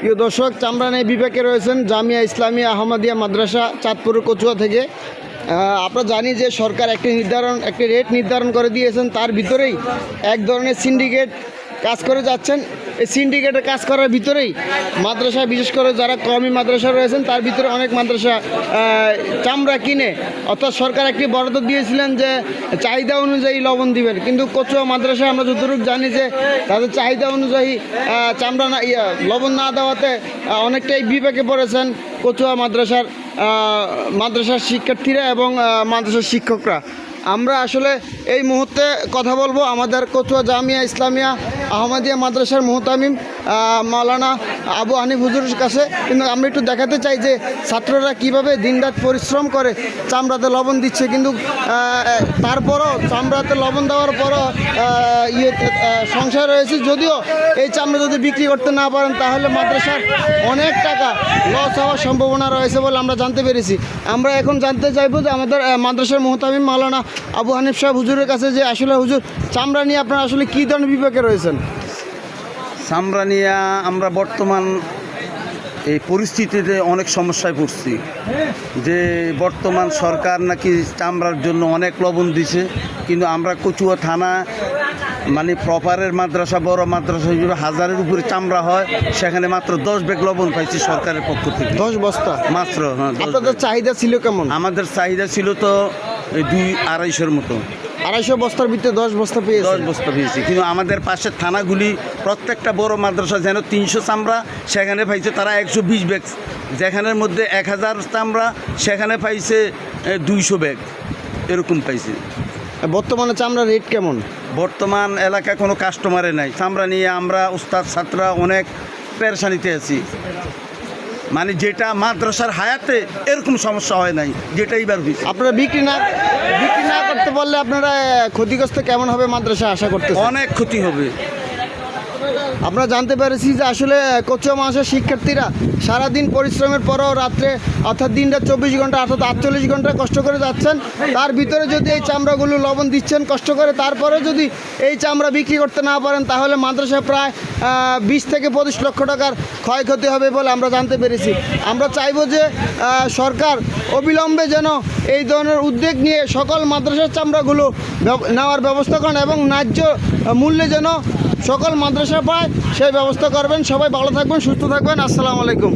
প্রিয় দর্শক, চামড়ানে বিবেকে রয়েছেন জামিয়া ইসলামী আহমদিয়া মাদ্রাসা, চাঁদপুর কচুয়া থেকে। আমরা জানি যে সরকার একটি নির্ধারণ, একটি রেট নির্ধারণ করে দিয়েছেন। তার ভিতরেই এক ধরনের সিন্ডিকেট কাজ করে যাচ্ছেন। এই সিন্ডিকেটের কাজ করার ভিতরেই মাদ্রাসা বিশেষ করে যারা কমি মাদ্রাসা রয়েছেন, তার ভিতরে অনেক মাদ্রাসা চামড়া কিনে অর্থাৎ সরকার একটি বরাদ্দ দিয়েছিলেন যে চাহিদা অনুযায়ী লবণ দিবেন। কিন্তু কচুয়া মাদ্রাসা আমরা যতটুকু জানি যে তাদের চাহিদা অনুযায়ী চামড়া না লবণ না দেওয়াতে অনেকটাই বিবেকে পড়েছেন কচুয়া মাদ্রাসার মাদ্রাসার শিক্ষার্থীরা এবং মাদ্রাসার শিক্ষকরা। আমরা আসলে এই মুহূর্তে কথা বলব আমাদের কচুয়া জামিয়া ইসলামিয়া আহমদিয়া মাদ্রাসার মোহতামিম আহ, মাওলানা আবু হানিফ হুজুরের কাছে। কিন্তু আমরা একটু দেখাতে চাই যে ছাত্ররা কীভাবে দিনরাত পরিশ্রম করে, চামড়াতে লবণ দিচ্ছে। কিন্তু তারপরও চামড়াতে লবণ দেওয়ার পরও ইয়ে সংসার রয়েছে। যদিও এই চামড়া যদি বিক্রি করতে না পারেন, তাহলে মাদ্রাসার অনেক টাকা লস হওয়ার সম্ভাবনা রয়েছে বলে আমরা জানতে পেরেছি। আমরা এখন জানতে চাইব যে আমাদের মাদ্রাসার মোহতামিম মাওলানা আবু হানিফ সাহেব হুজুরের কাছে যে আসলে হুজুর, চামড়া নিয়ে আপনারা আসলে কী ধরনের বিবেকে রয়েছেন? চামড়া নিয়ে আমরা বর্তমান এই পরিস্থিতিতে অনেক সমস্যায় পড়ছি। যে বর্তমান সরকার নাকি চামড়ার জন্য অনেক লবণ দিছে কিন্তু আমরা কচুয়া থানা মানে প্রপারের মাদ্রাসা বড় মাদ্রাসা হিসেবে হাজারের উপরে চামড়া হয় সেখানে মাত্র দশ ব্যাগ লবণ পাইছি সরকারের পক্ষ থেকে। দশ বস্তা? মাত্র হ্যাঁ আপনাদের চাহিদা ছিল কেমন? আমাদের চাহিদা ছিল তো দুই আড়াইশোর মতো। আড়াইশো বস্তার ভিতরে দশ বস্তা পেয়েছে। দশ বস্তা পেয়েছি। কিন্তু আমাদের পাশের থানাগুলি প্রত্যেকটা বড় মাদ্রাসা যেন তিনশো চামড়া সেখানে পাইছে তারা একশো বিশ ব্যাগ। যেখানের মধ্যে এক হাজার চামড়া সেখানে পাইছে দুইশো ব্যাগ। এরকম পাইছে। বর্তমানে চামড়ার রেট কেমন? বর্তমান এলাকায় কোনো কাস্টমারে নাই। চামড়া নিয়ে আমরা উস্তাদ ছাত্ররা অনেক পেরেশানিতে আছি। মানে যেটা মাদ্রাসার হায়াতে এরকম সমস্যা হয় নাই যেটা এইবার হয়েছে। আপনারা বিক্রি না বিক্রি না করতে পারলে আপনারা ক্ষতিগ্রস্ত কেমন হবে মাদ্রাসা আশা করতে অনেক ক্ষতি হবে। আমরা জানতে পেরেছি যে আসলে কচুয়া মাসের শিক্ষার্থীরা সারাদিন পরিশ্রমের পরেও রাত্রে, অর্থাৎ দিনটা চব্বিশ ঘণ্টা, অর্থাৎ আটচল্লিশ ঘণ্টা কষ্ট করে যাচ্ছেন। তার ভিতরে যদি এই চামড়াগুলো লবণ দিচ্ছেন, কষ্ট করে তারপরে যদি এই চামড়া বিক্রি করতে না পারেন, তাহলে মাদ্রাসা প্রায় বিশ থেকে পঁচিশ লক্ষ টাকার ক্ষয়ক্ষতি হবে বলে আমরা জানতে পেরেছি। আমরা চাইব যে সরকার অবিলম্বে যেন এই ধরনের উদ্যোগ নিয়ে সকল মাদ্রাসার চামড়াগুলো নেওয়ার ব্যবস্থা করেন এবং ন্যায্য মূল্যে যেন সকল মাদ্রাসা পায় সেই ব্যবস্থা করবেন। সবাই ভালো থাকবেন সুস্থ থাকবেন। আসসালামু আলাইকুম।